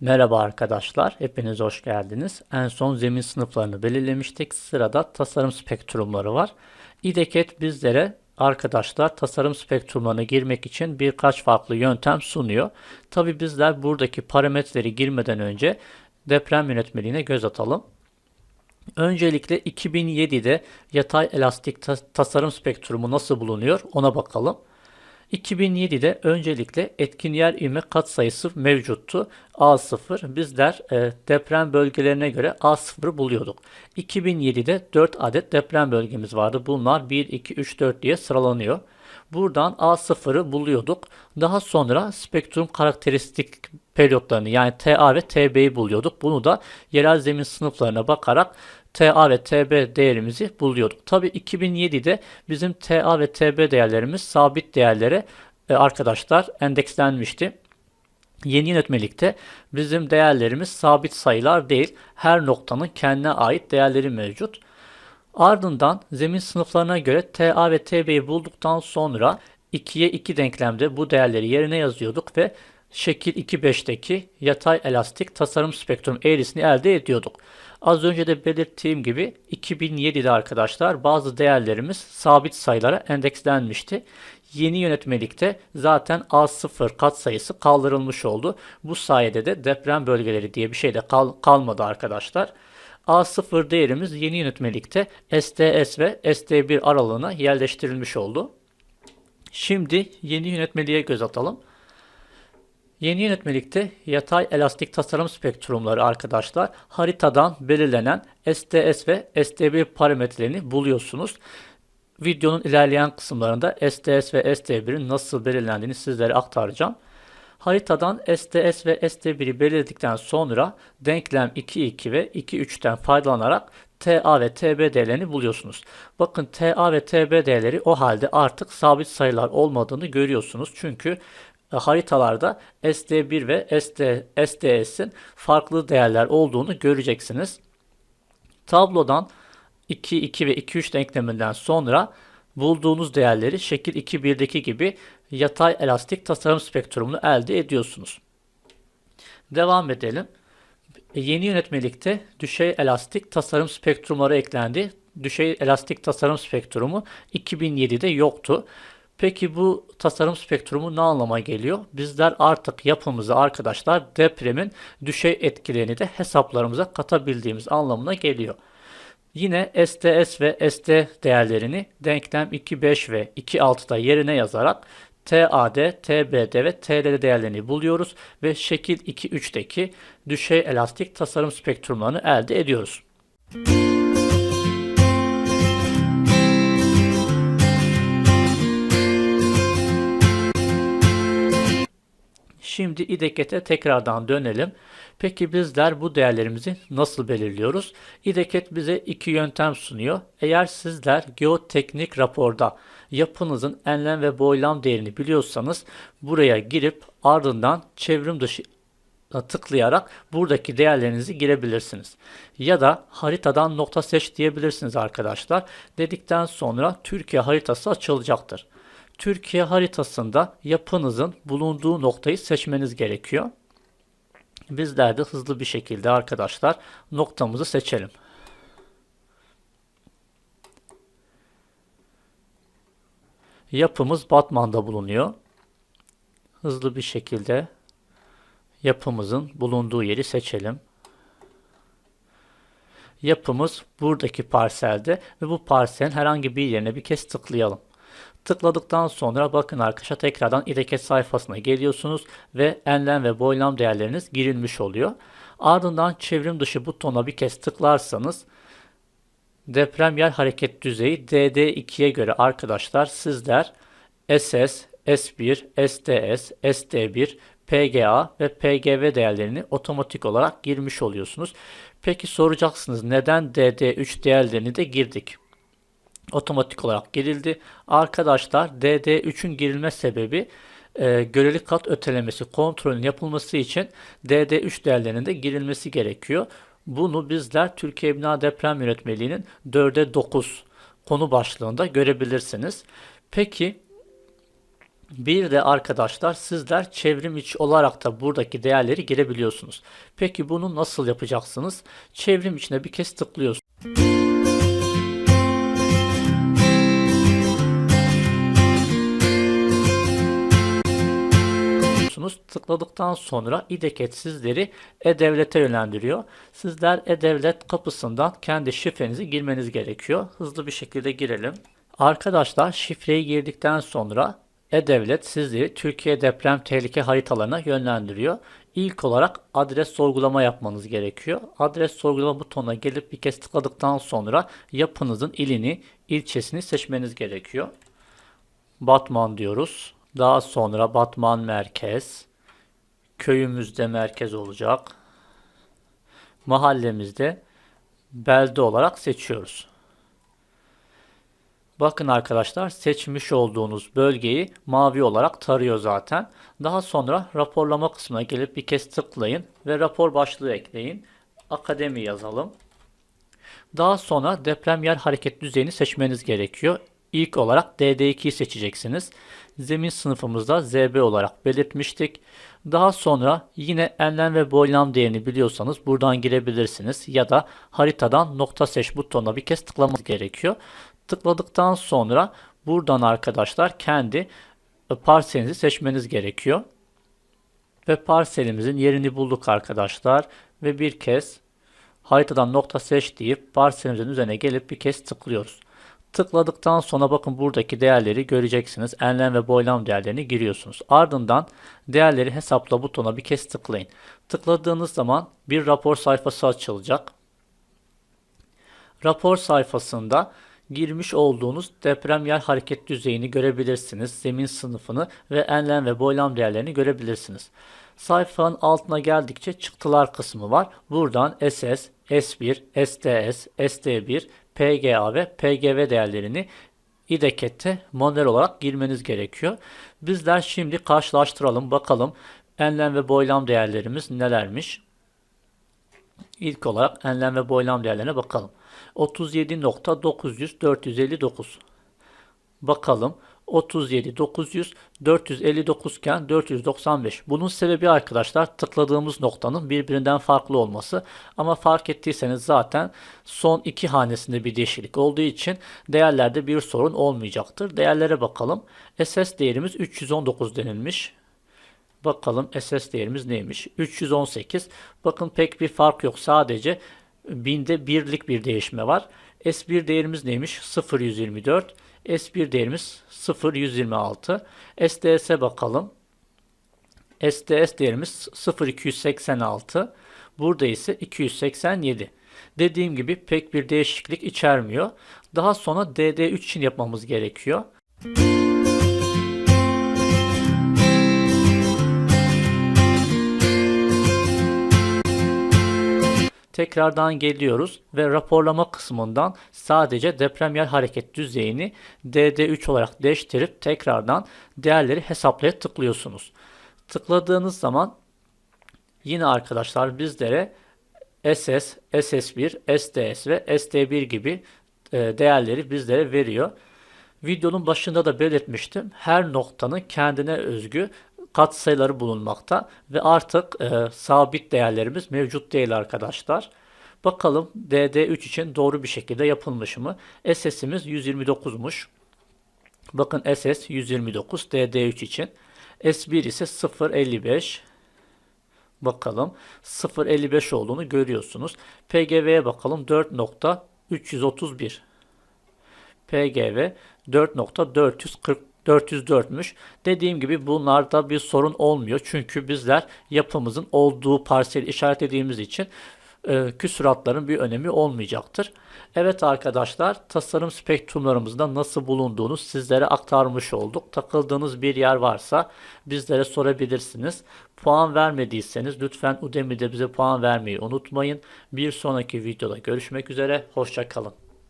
Merhaba arkadaşlar, hepiniz hoş geldiniz. En son zemin sınıflarını belirlemiştik. Sırada tasarım spektrumları var. İDEKET bizlere arkadaşlar tasarım spektrumlarına girmek için birkaç farklı yöntem sunuyor. Tabi bizler buradaki parametreleri girmeden önce deprem yönetmeliğine göz atalım. Öncelikle 2007'de yatay elastik ta- tasarım spektrumu nasıl bulunuyor ona bakalım. 2007'de öncelikle etkin yer ivme katsayısı mevcuttu. A0 bizler e, deprem bölgelerine göre A0'ı buluyorduk. 2007'de 4 adet deprem bölgemiz vardı. Bunlar 1, 2, 3, 4 diye sıralanıyor. Buradan A0'ı buluyorduk. Daha sonra spektrum karakteristik periyotlarını yani TA ve TB'yi buluyorduk. Bunu da yerel zemin sınıflarına bakarak TA ve TB değerimizi buluyorduk. Tabi 2007'de bizim TA ve TB değerlerimiz sabit değerlere e, arkadaşlar endekslenmişti. Yeni yönetmelikte bizim değerlerimiz sabit sayılar değil, her noktanın kendine ait değerleri mevcut. Ardından zemin sınıflarına göre TA ve TB'yi bulduktan sonra 2'ye 2 denklemde bu değerleri yerine yazıyorduk ve şekil 2.5'teki yatay elastik tasarım spektrum eğrisini elde ediyorduk. Az önce de belirttiğim gibi 2007'de arkadaşlar bazı değerlerimiz sabit sayılara endekslenmişti. Yeni yönetmelikte zaten A0 katsayısı kaldırılmış oldu. Bu sayede de deprem bölgeleri diye bir şey de kal kalmadı arkadaşlar. A0 değerimiz yeni yönetmelikte STS ve ST1 aralığına yerleştirilmiş oldu. Şimdi yeni yönetmeliğe göz atalım. Yeni yönetmelikte yatay elastik tasarım spektrumları arkadaşlar haritadan belirlenen STS ve ST1 parametrelerini buluyorsunuz. Videonun ilerleyen kısımlarında STS ve ST1'in nasıl belirlendiğini sizlere aktaracağım. Haritadan STS ve ST1'i belirledikten sonra denklem 2-2 ve 2-3'ten faydalanarak TA ve TB değerlerini buluyorsunuz. Bakın TA ve TB değerleri o halde artık sabit sayılar olmadığını görüyorsunuz. Çünkü e, haritalarda SD1 ve SD, SDS'in farklı değerler olduğunu göreceksiniz. Tablodan 2, 2 ve 2, 3 denkleminden sonra bulduğunuz değerleri şekil 2, 1'deki gibi yatay elastik tasarım spektrumunu elde ediyorsunuz. Devam edelim. E, Yeni yönetmelikte düşey elastik tasarım spektrumları eklendi. Düşey elastik tasarım spektrumu 2007'de yoktu. Peki bu tasarım spektrumu ne anlama geliyor? Bizler artık yapımızı arkadaşlar depremin düşey etkilerini de hesaplarımıza katabildiğimiz anlamına geliyor. Yine STS ve ST değerlerini denklem 2.5 ve 2.6'da yerine yazarak TAD, TBD ve TLD değerlerini buluyoruz ve şekil 2.3'teki düşey elastik tasarım spektrumlarını elde ediyoruz. Şimdi İDEKET'e tekrardan dönelim. Peki bizler bu değerlerimizi nasıl belirliyoruz? İDEKET bize iki yöntem sunuyor. Eğer sizler geoteknik raporda yapınızın enlem ve boylam değerini biliyorsanız buraya girip ardından çevrim dışı tıklayarak buradaki değerlerinizi girebilirsiniz. Ya da haritadan nokta seç diyebilirsiniz arkadaşlar. Dedikten sonra Türkiye haritası açılacaktır. Türkiye haritasında yapınızın bulunduğu noktayı seçmeniz gerekiyor. Bizler de hızlı bir şekilde arkadaşlar noktamızı seçelim. Yapımız Batman'da bulunuyor. Hızlı bir şekilde yapımızın bulunduğu yeri seçelim. Yapımız buradaki parselde ve bu parselin herhangi bir yerine bir kez tıklayalım. Tıkladıktan sonra bakın arkadaşlar tekrardan İDEKET sayfasına geliyorsunuz ve enlem ve boylam değerleriniz girilmiş oluyor. Ardından çevrim dışı butona bir kez tıklarsanız deprem yer hareket düzeyi DD2'ye göre arkadaşlar sizler SS, S1, SDS, SD1, PGA ve PGV değerlerini otomatik olarak girmiş oluyorsunuz. Peki soracaksınız neden DD3 değerlerini de girdik? Otomatik olarak girildi. Arkadaşlar DD3'ün girilme sebebi e, göreli kat ötelemesi kontrolün yapılması için DD3 değerlerinin de girilmesi gerekiyor. Bunu bizler Türkiye Bina Deprem Yönetmeliği'nin 4'e 9 konu başlığında görebilirsiniz. Peki Bir de arkadaşlar sizler çevrim içi olarak da buradaki değerleri girebiliyorsunuz. Peki bunu nasıl yapacaksınız? Çevrim içine bir kez tıklıyorsunuz. Tıklıyorsunuz. Tıkladıktan sonra İDEKET sizleri E-Devlet'e yönlendiriyor. Sizler E-Devlet kapısından kendi şifrenizi girmeniz gerekiyor. Hızlı bir şekilde girelim. Arkadaşlar şifreyi girdikten sonra E-Devlet sizleri Türkiye deprem tehlike haritalarına yönlendiriyor. İlk olarak adres sorgulama yapmanız gerekiyor. Adres sorgulama butonuna gelip bir kez tıkladıktan sonra yapınızın ilini, ilçesini seçmeniz gerekiyor. Batman diyoruz. Daha sonra Batman merkez. Köyümüzde merkez olacak. Mahallemizde belde olarak seçiyoruz. Bakın arkadaşlar seçmiş olduğunuz bölgeyi mavi olarak tarıyor zaten. Daha sonra raporlama kısmına gelip bir kez tıklayın ve rapor başlığı ekleyin. Akademi yazalım. Daha sonra deprem yer hareket düzeyini seçmeniz gerekiyor. İlk olarak DD2'yi seçeceksiniz. Zemin sınıfımızda ZB olarak belirtmiştik. Daha sonra yine enlem ve boylam değerini biliyorsanız buradan girebilirsiniz. Ya da haritadan nokta seç butonuna bir kez tıklamanız gerekiyor. Tıkladıktan sonra buradan arkadaşlar kendi parselinizi seçmeniz gerekiyor. Ve parselimizin yerini bulduk arkadaşlar. Ve bir kez haritadan nokta seç deyip parselimizin üzerine gelip bir kez tıklıyoruz. Tıkladıktan sonra bakın buradaki değerleri göreceksiniz. Enlem ve boylam değerlerini giriyorsunuz. Ardından değerleri hesapla butona bir kez tıklayın. Tıkladığınız zaman bir rapor sayfası açılacak. Rapor sayfasında girmiş olduğunuz deprem yer hareket düzeyini görebilirsiniz. Zemin sınıfını ve enlem ve boylam değerlerini görebilirsiniz. Sayfanın altına geldikçe çıktılar kısmı var. Buradan SS, S1, SDS, SD1, PGA ve PGV değerlerini İDEKET'te manuel olarak girmeniz gerekiyor. Bizler şimdi karşılaştıralım bakalım enlem ve boylam değerlerimiz nelermiş. İlk olarak enlem ve boylam değerlerine bakalım. 37.900 459 Bakalım 37 900 459 iken 495. Bunun sebebi arkadaşlar tıkladığımız noktanın birbirinden farklı olması. Ama fark ettiyseniz zaten son iki hanesinde bir değişiklik olduğu için değerlerde bir sorun olmayacaktır. Değerlere bakalım. SS değerimiz 319 denilmiş. Bakalım SS değerimiz neymiş? 318. Bakın pek bir fark yok. Sadece binde birlik bir değişme var. S1 değerimiz neymiş? 0,124. S1 değerimiz 0,126. SDS'e bakalım. SDS değerimiz 0,286. Burada ise 287. Dediğim gibi pek bir değişiklik içermiyor. Daha sonra DD3 için yapmamız gerekiyor. Tekrardan geliyoruz ve raporlama kısmından sadece deprem yer hareket düzeyini DD3 olarak değiştirip tekrardan değerleri hesaplaya tıklıyorsunuz. Tıkladığınız zaman yine arkadaşlar bizlere SS, SS1, SDS ve SD1 gibi e, değerleri bizlere veriyor. Videonun başında da belirtmiştim. Her noktanın kendine özgü katsayıları bulunmakta ve artık e, sabit değerlerimiz mevcut değil arkadaşlar. Bakalım DD3 için doğru bir şekilde yapılmış mı? SS'imiz 129'muş. Bakın SS 129 DD3 için. S1 ise 055. Bakalım 055 olduğunu görüyorsunuz. PGV'ye bakalım 4.331. PGV 4.440 404'müş. Dediğim gibi bunlarda bir sorun olmuyor. Çünkü bizler yapımızın olduğu parseli işaretlediğimiz için e, küsuratların bir önemi olmayacaktır. Evet arkadaşlar tasarım spektrumlarımızda nasıl bulunduğunu sizlere aktarmış olduk. Takıldığınız bir yer varsa bizlere sorabilirsiniz. Puan vermediyseniz lütfen Udemy'de bize puan vermeyi unutmayın. Bir sonraki videoda görüşmek üzere. Hoşçakalın.